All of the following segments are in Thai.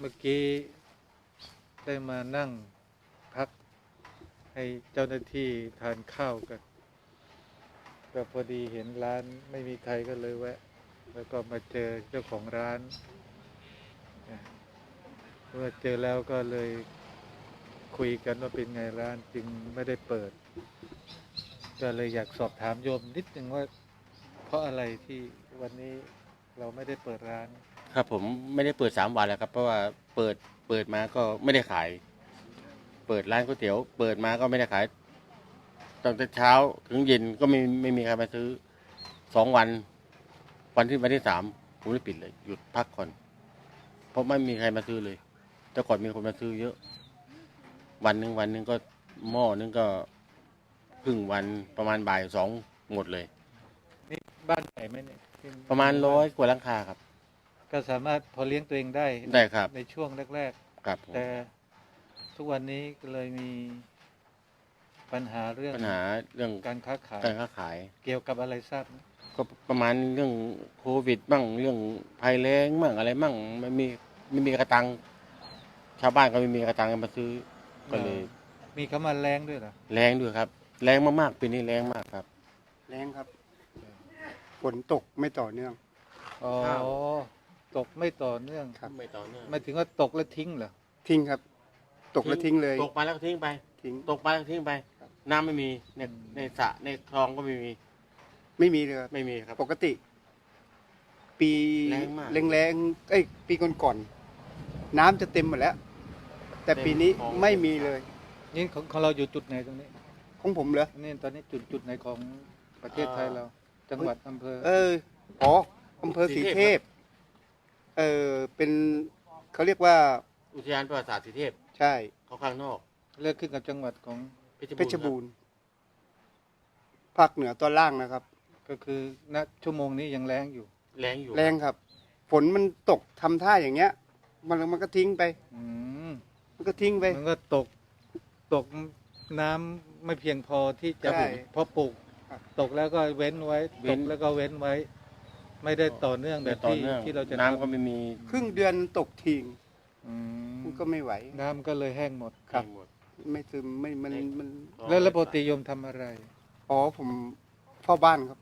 เมื่อกี้ได้มานั่งพักให้เจ้าหน้าที่ทานข้าวกันก็พอดีเห็นร้านไม่มีใครก็เลยแวะ แล้วก็มาเจอเจ้าของร้านเมื่อเจอแล้วก็เลยคุยกันว่าเป็นไงร้านจึงไม่ได้เปิด ก็เลยอยากสอบถามโยมนิดนึงว่า เพราะอะไรที่วันนี้เราไม่ได้เปิดร้าน ครับผมไม่ได้เปิดสามวันแล้วครับ เพราะว่าเปิดเปิดมาก็ไม่ได้ขาย เปิดร้านก๋วยเตี๋ยว เปิดมาก็ไม่ได้ขายตั้งแต่เช้าถึงเย็นก็ไม่ไม่มีใครมาซื้อสองวัน วันที่วันที่สามผมได้ปิดเลย หยุดพักก่อน เพราะไม่มีใครมาซื้อเลย แต่ก่อนมีคนมาซื้อเยอะ วันหนึ่งวันหนึ่งก็หม้อนึงก็ครึ่งวันประมาณบ่ายสองหมดเลย นี่บ้านใหญ่ไหมเนี่ยที่ประมาณร้อยกว่าหลังคาครับ ก็สามารถพอเลี้ยงตัวเองได้ได้ครับ ในช่วงแรก ครับผมๆ แต่ทุกวันนี้ก็เลยมีปัญหาเรื่องปัญหาเรื่องการค้าขายการค้าขาย เกี่ยวกับอะไรทราบไหมก็ประมาณเรื่องโควิดบ้างเรื่องภัยแล้งบ้างอะไรบ้างไม่มีไม่มีกระตัง ชาวบ้านก็ไม่มีกระตังมาซื้อ ก็เลยมีคำว่าแรงด้วยเหรอแรงด้วยครับ แรงมากๆปีนี้แรงมากครับ แรงครับ ฝนตกไม่ต่อเนื่อง อ๋อข้าว ตกไม่ต่อเนื่อง ครับ ไม่ต่อเนื่องหมายถึงว่าตกแล้วทิ้งเหรอ ทิ้งครับ ตกแล้วทิ้งเลย ตกไปแล้วก็ทิ้งไป ทิ้ง ตกไปแล้วก็ทิ้งไป ครับ น้ำไม่มีในในสระในคลองก็ไม่มีไม่มีเลยครับ ไม่มีครับ ปกติ ปีแรงมากแรงๆเอ้ย ปีก่อนๆน้ำจะเต็มหมดแล้ว แต่ปีนี้ไม่มีเลย นี่ของของเราอยู่จุดไหนตรงนี้ ของผมเหรอ นี่ตอนนี้จุดจุดไหนของประเทศไทยเรา จังหวัดอำเภอ เออ อ๋ออำเภอสีเทพ เออเป็นเขาเรียกว่าอุทยานประวัติศาสตร์สีเทพใช่เขาข้างนอกเลือกขึ้นกับจังหวัดของเพชรบูรณ์ภาคเหนือตอนล่างนะครับ ก็คือณชั่วโมงนี้ยังแรงอยู่ แรงอยู่แรงครับ ฝนมันตกทำท่าอย่างเงี้ย มันมันก็ทิ้งไปอืมมันก็ทิ้งไปมันก็ตกตกน้ำไม่เพียงพอที่จะใช่เพาะปลูกครับตกแล้วก็เว้นไว้ตกแล้วก็เว้นไว้ ไม่ได้ต่อเนื่องแบแต่บต่อที่เนื่องที่เราจะน้ำก็ทำไม่มีครึ่งเดือนตกทิ้งอืมมันก็ไม่ไหว น้ำก็เลยแห้งหมดครับ หมด ไม่ซึมไม่มันมันแล้วแล้วปกติโยมทำอะไร อ๋อผมเฝ้าบ้านครับ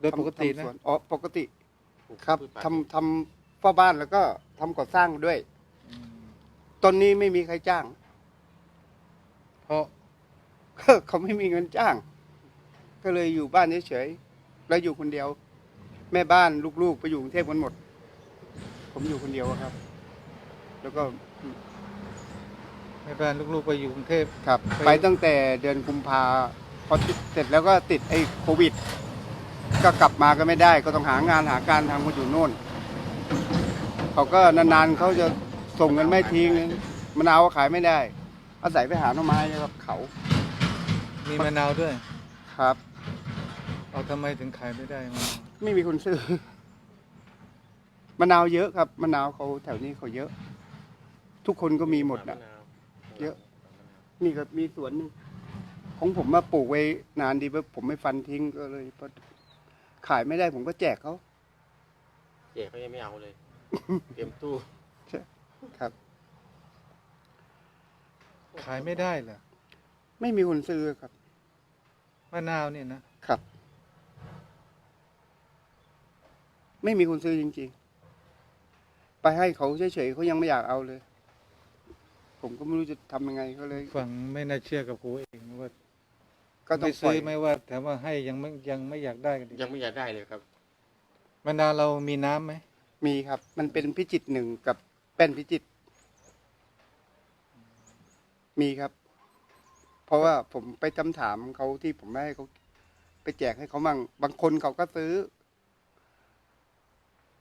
โดยปกติทำนะ สวนอ๋อปกติปลูกครับพืชผักทำทำเฝ้าบ้านแล้วก็ทำก่อสร้างด้วยอืมตอนนี้ไม่มีใครจ้าง เพราะเขาไม่มีเงินจ้าง ก็เลยอยู่บ้านเฉยๆแล้วอยู่คนเดียว แม่บ้านลูกๆไปอยู่กรุงเทพกันหมด ผมอยู่คนเดียวอะครับ แล้วก็แม่บ้านลูกๆไปอยู่กรุงเทพ ครับ ไป ไปตั้งแต่เดือนกุมภาพอติดเสร็จแล้วก็ติดไอ้โควิด ก็กลับมาก็ไม่ได้ ก็ต้องหางานหาการทำกันอยู่โน่น เขาก็นานๆเขาจะส่งเงินไม่ทิ้งมะนาวก็ขายไม่ได้ อาศัยไปหาหน่อไม้นะครับเขา มีมะนาวด้วย ครับ เอาทำไมถึงขายไม่ได้มะนาว ไม่มีคนซื้อมะนาวเยอะครับมะนาวเขาแถวนี้เขาเยอะ ทุกคนก็มีหมดนะเยอะ นี่ก็มีสวนหนึงของผมมาปลูกไว้นานดีผมไม่ฟันทิ้งก็เลยพอขายไม่ได้ผมก็แจกเขาเจ๊เขายังไม่เอาเลย เตรียมตู้ครับ ขายไม่ได้เหรอไม่มีคนซื้อครับมะนาวเนี่ยนะครับ ไม่มีคนซื้อจริง ๆ ไปให้เขาเฉยๆเขายังไม่อยากเอาเลย ผมก็ไม่รู้จะทำยังไงก็เลยฟังไม่น่าเชื่อกับกูเองว่าก็ต้อไม่งปล่ซื้อยอไม่ว่าแต่ว่าให้ยังไม่ยังไม่อยากได้กันดียังไม่อยากได้เลยครับ มะนาวเรามีน้ำไหมมีครับ มันเป็นพิจิตรหนึ่งกับแป้นพิจิตรมีครับ เพราะว่าผมไปจำถามเขาที่ผมไม่ให้เขาไปแจกให้เขามั่งบางคนเขาก็ซื้อ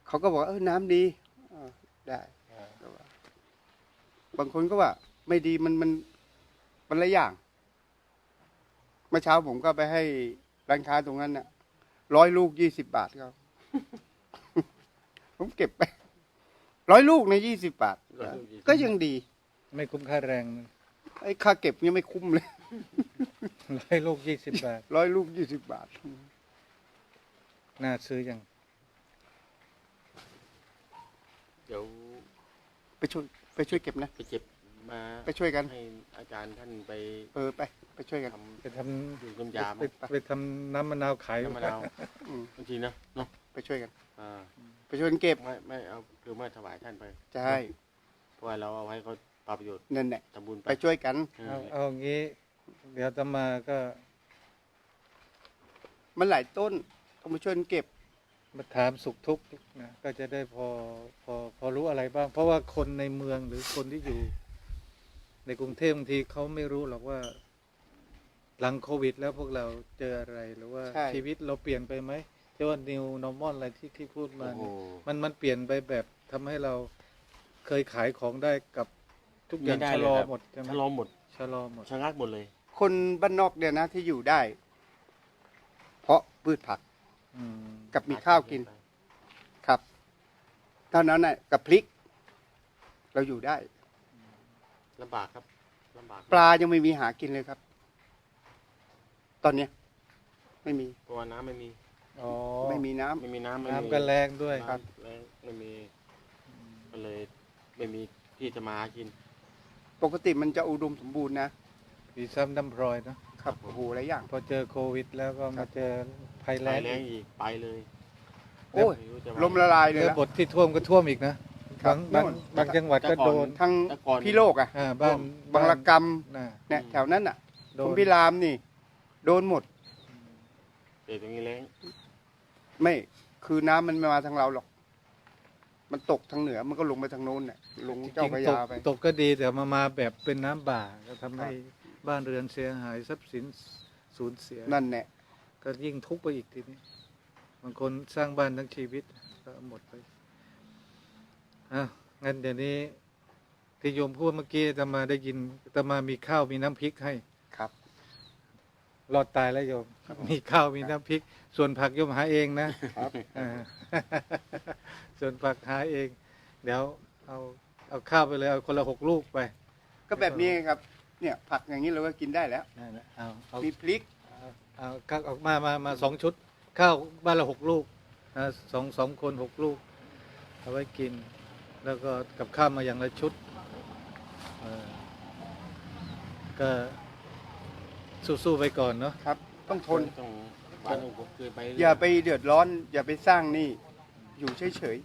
เขาก็บอกว่าเออน้ำดีเออได้ก็ว่าบางคนก็ว่า ไม่ดีมันมันมันละอย่างเมื่อเช้าผมก็ไปให้ร้านค้าตรงนั้นน่ะร้อยลูกยี่สิบบาทครับผมเก็บไปร้อยลูกในยี่สิบบาทร้อยลูก20ก็ยังดี ไม่คุ้มค่าแรงนะไอ้ค่าเก็บยังไม่คุ้มเลยร้อยลูกยี่สิบบาทร้อยลูกยี่สิบบาท น่าซื้อยัง เดี๋ยวไปช่วยไปช่วยเก็บนะ ไปเจ็บมาไปช่วยกัน ให้อาจารย์ท่านไปเออไป ไปช่วยกันทำไปทดื่มน้ำำยาไปไปทำน้ำมะนาวขายน้ำมะนาวอืมบางทีนะเนาะไปช่วยกัน อ่าไปช่วยกันเก็บไม่ไม่เอาคือไม่ถวายท่านไป ใช่เพราะว่าเราเอาให้เขาปรับประโยชน์นั่นแหละทำบุญไปไปช่วยกันเอเอาอเอางี้ เดี๋ยวอาตมาก็มันหลายต้นต้องมาช่วยกันเก็บ มาถามสุขทุกข์นะก็จะได้พอพอพอรู้อะไรบ้าง เพราะว่าคนในเมืองหรือคนที่อยู่ ในกรุงเทพบางทีเขาไม่รู้หรอกว่า หลังโควิด แล้วพวกเราเจออะไรหรือว่าใช่ ชีวิตเราเปลี่ยนไปไหมที่ว่า new normal อะไรที่ที่พูดมาโอ้โหเนี่ย มันมันเปลี่ยนไปแบบทำให้เราเคยขายของได้กับทุกอย่างไม่ได้ชะเลลยอครับ หมดใช่ไหมชะลอหมดชะลอหมดชะงักหมดเลย คนบ้านนอกเนี่ยนะที่อยู่ได้ เพราะพืชผัก อืมกับมีข้าวกินครับเท่านั้นน่ะกับพริก เราอยู่ได้ ลำบากครับลำบากปลายังไม่มีหากินเลยครับ ตอนเนี้ยไม่มีเพราะว่าน้ำไม่มีอ๋อไม่มีน้ำ ไม่มีน้ำไม่มีน้ำก็แรงด้วยครับน้ำแรงไม่มีก็เลยไม่มีที่จะมาหากินปกติมันจะอุดมสมบูรณ์นะ มีซ้ำน้ำพรอยเนอะ ครับโอ้โหหลายอย่าง พอเจอโควิด แล้วก็ครัมาบเจอภัยไปแล้งแรงอีกอีกไปเลยโอ้ยไม่รู้จะลมละลายเลยแล้วนะบทที่ท่วมก็ท่วมอีกนะครับบางบางโน่นบางจังหวัดก็โดนทั้งแต่ก่อนพี่โลกอะอ่าบ้านบางระกรรมน่ะเนี่ยแถวนั้นอะโดคุนณพิรามนี่ โดนหมดเดี๋ยวตรงนี้แรงไม่คือน้ำมันไม่มาทางเราหรอก มันตกทางเหนือมันก็ลงไปทางโน้นเนี่ยลงจเจ้าริงพระๆตยากไป ตกก็ดีแต่มามาแบบเป็นน้ำบ่าก็ทำให้ บ้านเรือนเสียหายทรัพย์สินสูญเสีย นั่นแหละก็ยิ่งทุกข์ไปอีกทีนี้บางคนสร้างบ้านทั้งชีวิตก็หมดไปอะงั้นเดี๋ยวนี้ที่โยมพูดเมื่อกี้อาตมาได้ยินอาตมามีข้าวมีน้ำพริกให้ครับ รอดตายแล้วโยม มีข้าวมีน้ำพริก ส่วนผักโยมหาเองนะครับอ่าส่วนผักหาเอง เดี๋ยวเอาเอาข้าวไปเลยเอาคนละหกลูกไป ก็แบบนี้ครับ เนี่ยผักอย่างนี้เราก็กินได้แล้ว นั่นแหละเอาเอามีพริกเอาเอาข้าวออกมามามาสองชุด ข้าวบ้านละหกลูกนะสองสองคนหกลูก เอาไว้กิน แล้วก็กับข้าวมาอย่างละชุดเออก็สู้ๆไปก่อนเนาะครับ ต้องทน ต้องบ้านต้องผมเคยไปอย่าไปเดือดร้อน อย่าไปสร้างหนี่ อยู่เฉย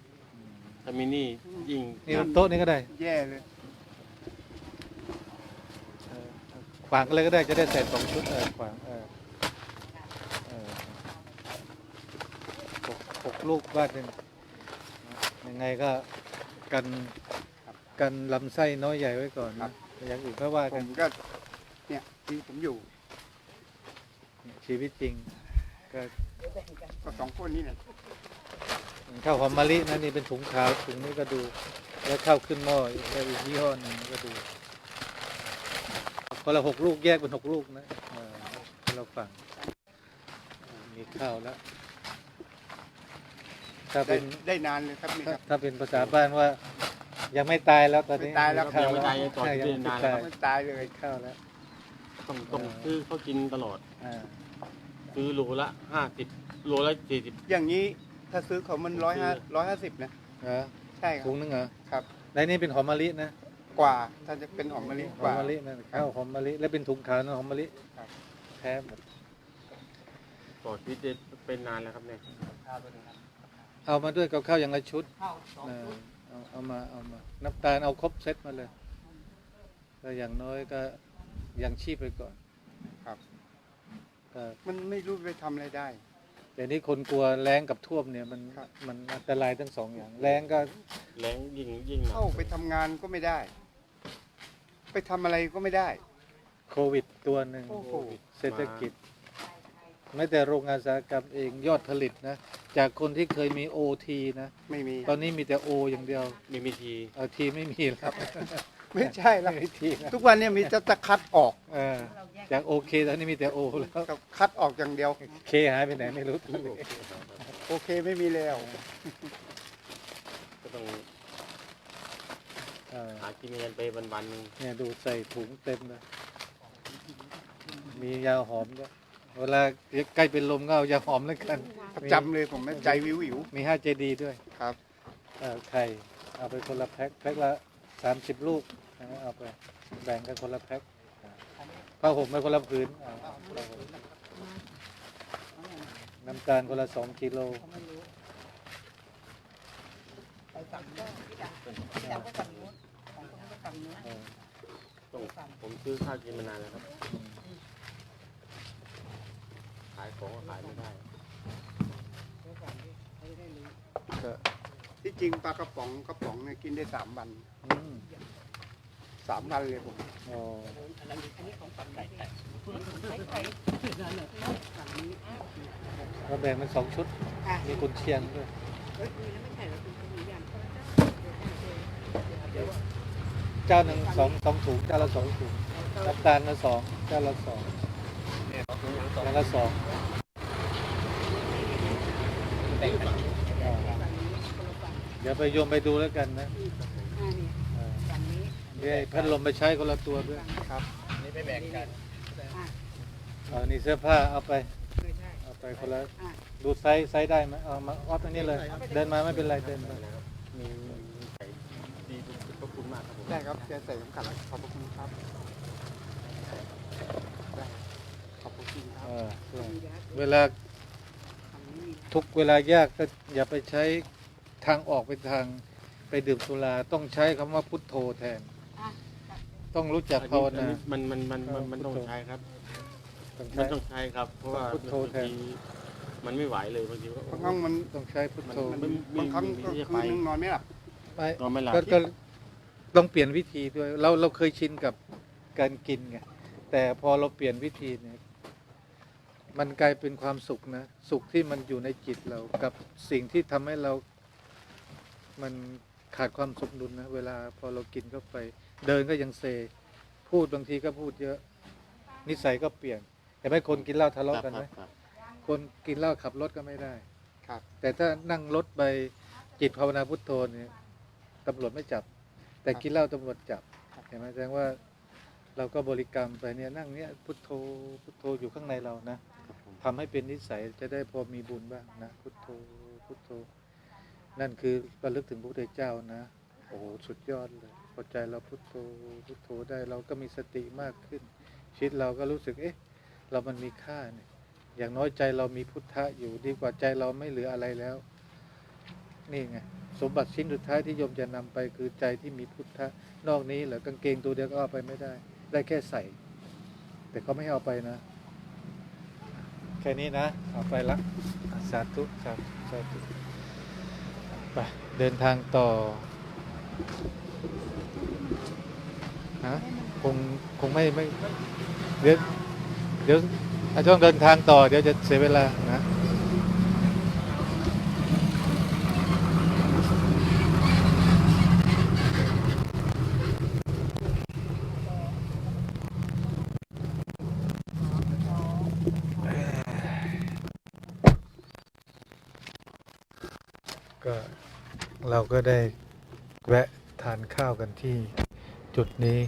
ถ้ามีหนี่ยิ่งนี่โต๊ะนี้ก็ได้ ๆ แย่เลย เออ ขวางอะไรก็ได้จะได้ใส่สองชุดเออขวางเออเออหกหกลูกบ้านหนึ่งยังไงก็กันกันลำไส้น้อยใหญ่ไว้ก่อนครันะบอย่างอื่นก็ว่าผกันมก็เนี่ยที่ผมอยู่ชีวิตจริงก็ก็สองคนนี้เนี่ยข้าวหอมมะลินะนี่เป็นถุงขาวถุงนี้ก็ดู แล้วข้าวขึ้นหม้ออีกแล้วอีกยี่ห้อหนึ่งก็ดู คนละหกลูกแยกเป็นหกลูกนะเออให้เราฟังมีข้าวแล้ว ถ้าได้เป็นได้นานเลยครับนี่ถ้าครับถ้าเป็นภาษาบ้านว่า ยังไม่ตายแล้วตอนนี้ไม่ตายแล้วข้าวยังไม่แล้วตายก่อนใช่ยังที่ไม่นานตาย ไม่ตายเลย ข้าวแล้วต้องต้องเออซื้อเขากินตลอด อ่าซื้อโลละห้าสิบโลละสี่สิบ อย่างนี้ถ้าซื้อเขามันร้อยห้าร้อยห้าสิบนะ เหรอใช่ครัถุบงนึงเหรอครับ ในนี่เป็นหอมมะลินะ กว่า ถ้าจะเป็นหอมมะลิหกอมว่า มะลินะข้าวหอมมะลิแล้วเป็นถุงขาวนะหอมมะลิครับ แท้หมดต่อชีวิตได้เป็นนานแล้วครับเนี่ยเอามาด้วยกับข้าวอย่างละชุดเออเอาเอามาเอามา น้ำตาลเอาครบเซตมาเลย ก็อย่างน้อยก็ยังชีพไปก่อนครับ ก็มันไม่รู้ไปทำอะไรได้ แต่นี้คนกลัวแรงกับท่วมเนี่ยมันครับ มันอันตรายทั้งสองอย่างแรงก็แรงยิ่งยิ่งหนักเข้าไปทำงานก็ไม่ได้ ไปทำอะไรก็ไม่ได้ โควิดตัวหนึ่งโอ้โห เศรษฐกิจแม้แต่โรงงานอุตสาหกรรมเองยอดผลิตนะ จากคนที่เคยมีโอทีนะ ไม่มี ตอนนี้มีแต่โออย่างเดียวมีมีที เออทีไม่มีแล้วไม่ใช่แล้วไม่มีทีแล้วทุกวันเนี้มีจะจะคัดออกเออจากโอเคตอนนี้มีแต่โอแล้วกับคัดออกอย่างเดียว เคหายไปไหนไม่รู้ตัวนี้โอเคไม่มีแล้ว ก็ต้อง เออหากินเงินไปวันๆหนึ่งเนี่ยดูใส่ถุงเต็มเลยมียาหอมด้วยเวลาใกล้เป็นลมก็เอายาหอมแล้วกันประจำเลยผมใจวิววิวมีห้าเจดีด้วยๆครับเออไข่เอาไปคนละแพ็คแพ็คละสามสิบลูกนะเอาไปแบ่งกันคนละแพ็คผ้าห่มไปคนละผืนเอาผ้าห่มน้ำตาลคนละสองกิโล ไปฝั่งโน้นพี่ดาพี่ดาก็ฝั่งโน้นของคนก็ฝั่งโน้น เออ ต้องผม ซื้อข้าวกินมานานแล้วครับ ขายของก็ขายไม่ได้ก็ที่จริงปลากระป๋องกระป๋องเนี่ยกินได้สามวันอืมสามวันเลยผมอ๋ออันนี้ของฝั่งไหนใครใครฝั่งนี้เราแบ่งเป็นสองชุดอะมีกุนเชียงด้วยเฮ้ยมีแล้วไม่ใช่ เหรอคุณคนนี้ยังเจ้าหนึ่งสองสองถุงเจ้าละสองถุงน้ำตาลละสองเจ้าละสองเจ้าละสองอ่าเดี๋ยวไปโยมไปดูแล้วกันนะอ่านี่อ่าฝั่งนี้เดี๋ยวให้พัดลมไปใช้คนละตัวด้วยครับนี่ไม่แบ่งกันอ่าเอานี่เสื้อผ้าเอาไปไม่ใช่เอาไปคนละอ่าดูไซส์ไซส์ได้ไหมเอามาวัดตรงนี้เลย เดินมาไม่เป็นไรเดินมา มีใส่ดีขอบคุณมากครับผม ได้ครับจะใส่สำคัญแล้วขอบพระคุณครับได้ขอบพระคุณครับเออใช่มีแล้วเวลาฝั่งนี้มีทุกเวลายากก็อย่าไปใช้ทางออกไปทางไปดื่มสุราต้องใช้คำว่าพุทโธแทน อะ ต้องรู้จักภาวนา มันมันมันมันมันต้องพุทโธใช้ครับ ต้องมันใช้ต้องใช้ครับ เพราะว่าพุทโธบางแทน ทีมันไม่ไหวเลยบางทีก็ บางครั้งมันต้องใช้พุทโธมันบางครั้งก็คืนนึงนอนไม่หลับไม่นอนไม่หลับ ก็ก็ ต้องเปลี่ยนวิธีด้วยเราเราเคยชินกับการกินไงแต่พอเราเปลี่ยนวิธีเนี่ย มันกลายเป็นความสุขนะ สุขที่มันอยู่ในจิตเรากับสิ่งที่ทำให้เรา มันขาดความสมดุลนะ เวลาพอเรากินเข้าไป เดินก็ยังเซ พูดบางทีก็พูดเยอะ นิสัยก็เปลี่ยนเห็นไหมคนกินเหล้าทะเลาะกันไหมครับคนกินเหล้าขับรถก็ไม่ได้ ครับ แต่ถ้านั่งรถไปจิตภาวนาพุทโธเนี่ยตำรวจไม่จับ แต่กินเหล้าตำรวจจับเห็นไหมแสดงว่าเราก็บริกรรมไปเนี่ยนั่งเนี่ยพุทโธพุทโธอยู่ข้างในเรานะทำให้เป็นนิสัยจะได้พอมีบุญบ้างนะ พุทโธพุทโธ นั่นคือระลึกถึงพระพุทธเจ้านะ โอ้โหสุดยอดเลยพอใจเราพุทโธพุทโธได้เราก็มีสติมากขึ้น ชีวิตเราก็รู้สึกเอ๊ะ เรามันมีค่าเนี่ย อย่างน้อยใจเรามีพุทธะอยู่ดีกว่าใจเราไม่เหลืออะไรแล้ว นี่ไง สมบัติชิ้นสุดท้ายที่โยมจะนำไปคือใจที่มีพุทธะนอกนี้เหรอกางเกงตัวเดียวก็เอาไปไม่ได้ ได้แค่ใส่ แต่เขาไม่ให้เอาไปนะ แค่นี้นะ เอาไปละสาธุสาธุสาธุไปเดินทางต่อฮะคงคงไม่ไม่เดี๋ยวเดี๋ยวอาจจะต้องเดินทางต่อ เดี๋ยวจะเสียเวลานะ ก็เราก็ได้แวะทานข้าวกันที่จุดนี้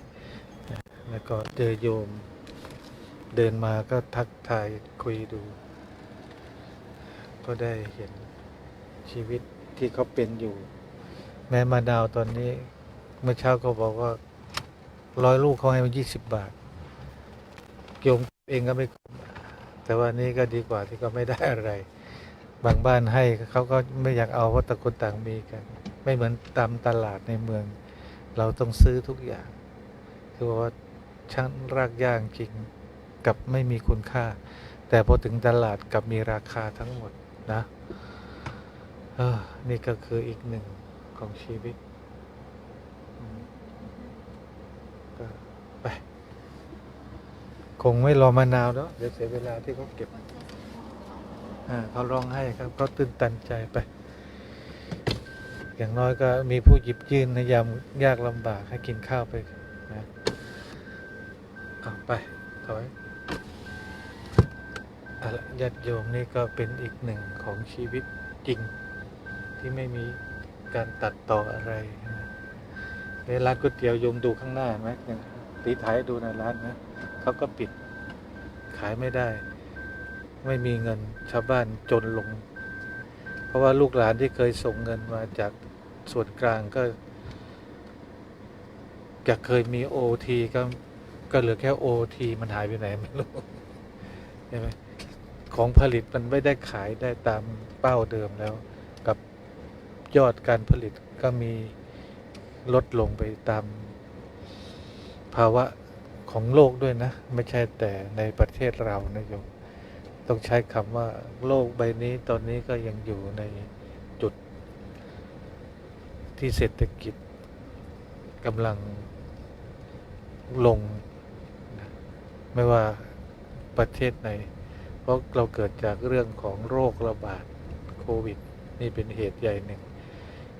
แล้วก็เจอโยม เดินมาก็ทักทายคุยดู ก็ได้เห็นชีวิตที่เขาเป็นอยู่ แม่มาดาวตอนนี้ เมื่อเช้าก็บอกว่าร้อยลูกเขาให้มายี่สิบบาทโยมเองก็ไม่แต่ว่านี่ก็ดีกว่าที่ก็ไม่ได้อะไร บางบ้านให้เขาก็ไม่อยากเอาเพราะต่างคนต่างมีกัน ไม่เหมือนตามตลาดในเมือง เราต้องซื้อทุกอย่าง คือว่าช่างรากย่างจริงกับไม่มีคุณค่า แต่พอถึงตลาดกับมีราคาทั้งหมดนะเออนี่ก็คืออีกหนึ่งของชีวิตก็ไป คงไม่รอมะนาวแล้วเดี๋ยวเสียเวลาที่เขาเก็บ เขาร้องให้ครับเขาตื่นตันใจไป อย่างน้อยก็มีผู้หยิบยื่นในยามยากลำบากให้กินข้าวไปนะเอาไปถอยอาละญาติโยมนี่ก็เป็นอีกหนึ่งของชีวิตจริง ที่ไม่มีการตัดต่ออะไรนะในร้านก๋วยเตี๋ยวโยมดูข้างหน้าไหมอย่างตีถ่ายดูในร้านนะเขาก็ปิดขายไม่ได้ ไม่มีเงินชาวบ้านจนลง เพราะว่าลูกหลานที่เคยส่งเงินมาจากส่วนกลางก็จะเคยมีโอทีก็ก็เหลือแค่โอทีมันหายไปไหนไม่รู้ใช่ไหมของผลิตมันไม่ได้ขายได้ตามเป้าเดิมแล้ว กับยอดการผลิตก็มีลดลงไปตามภาวะของโลกด้วยนะ ไม่ใช่แต่ในประเทศเรานะโยม ต้องใช้คำว่าโลกใบนี้ตอนนี้ก็ยังอยู่ในจุด ที่เศรษฐกิจกำลังลง ไม่ว่าประเทศไหน เพราะเราเกิดจากเรื่องของโรคระบาดโควิด นี่เป็นเหตุใหญ่หนึ่ง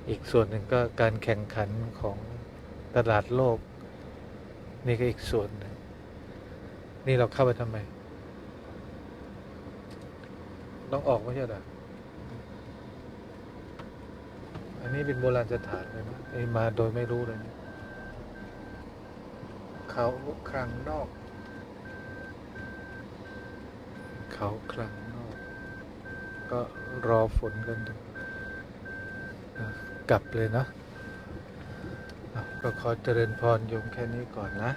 อีกส่วนหนึ่งก็การแข่งขันของตลาดโลก นี่ก็อีกส่วนหนึ่งนี่เราเข้าไปทำไม ต้องออกไม่ใช่หรออันนี้เป็นโบราณสถานเลยนะไอมาโดยไม่รู้เลยนะเขาคลังนอก เขาคลังนอก ก็รอฝนกันดูกลับเลยเนาะอะก็ขอเจริญพรโยมแค่นี้ก่อนนะ